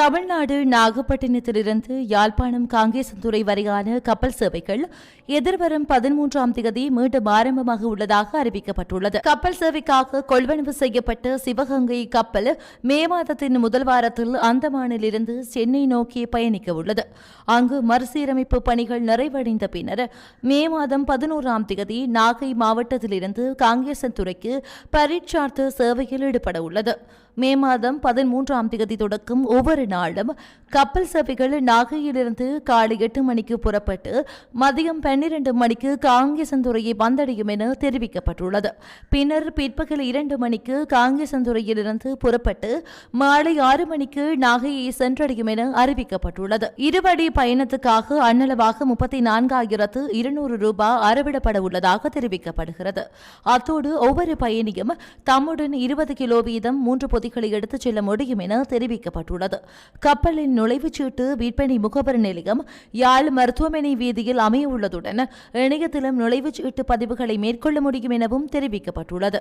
தமிழ்நாடு நாகப்பட்டினத்திலிருந்து யாழ்ப்பாணம் காங்கேசந்துறை வரையான கப்பல் சேவைகள் எதிர்வரும் பதிமூன்றாம் தேதி மீண்டும் ஆரம்பமாக உள்ளதாக அறிவிக்கப்பட்டுள்ளது. கப்பல் சேவைக்காக கொள்வனவு செய்யப்பட்ட சிவகங்கை கப்பல் மே மாதத்தின் முதல் வாரத்தில் அந்தமானிலிருந்து சென்னை நோக்கி பயணிக்க உள்ளது அங்கு மறுசீரமைப்பு பணிகள் நிறைவடைந்த பின்னர் மே மாதம் பதினோராம் தேதி நாகை மாவட்டத்திலிருந்து காங்கேசன்துறைக்கு பரீட்சார்த்த சேவையில் ஈடுபட உள்ளது மே மாதம் பதிமூன்றாம் தேதி தொடக்கம் ஒவ்வொரு நாளும் கப்பல் சேவைகள் நாகையிலிருந்து காலை எட்டு மணிக்கு புறப்பட்டு மதியம் பன்னிரண்டு மணிக்கு காங்கேசந்துறையை வந்தடையும் என தெரிவிக்கப்பட்டுள்ளது. பின்னர் பிற்பகல் இரண்டு மணிக்கு காங்கேசந்துறையிலிருந்து புறப்பட்டு மாலை ஆறு மணிக்கு நாகையை சென்றடையும் என அறிவிக்கப்பட்டுள்ளது. இருவடி பயணத்துக்காக அன்னளவாக முப்பத்தி நான்காயிரத்து இருநூறு ரூபாய் அறவிடப்பட உள்ளதாக தெரிவிக்கப்படுகிறது. அத்தோடு ஒவ்வொரு பயணியும் தம்முடன் இருபது கிலோ வீதம் மூன்று பொதிகளை எடுத்துச் செல்ல முடியும் என தெரிவிக்கப்பட்டுள்ளது. கப்பலின் நுழைவுச்சீட்டு விற்பனை முகவர் நிலையம் யாழ் மருத்துவமனை வீதியில் அமைய உள்ளதுடன் இணையத்திலும் நுழைவுச்சீட்டு பதிவுகளை மேற்கொள்ள முடியும் எனவும் தெரிவிக்கப்பட்டுள்ளது.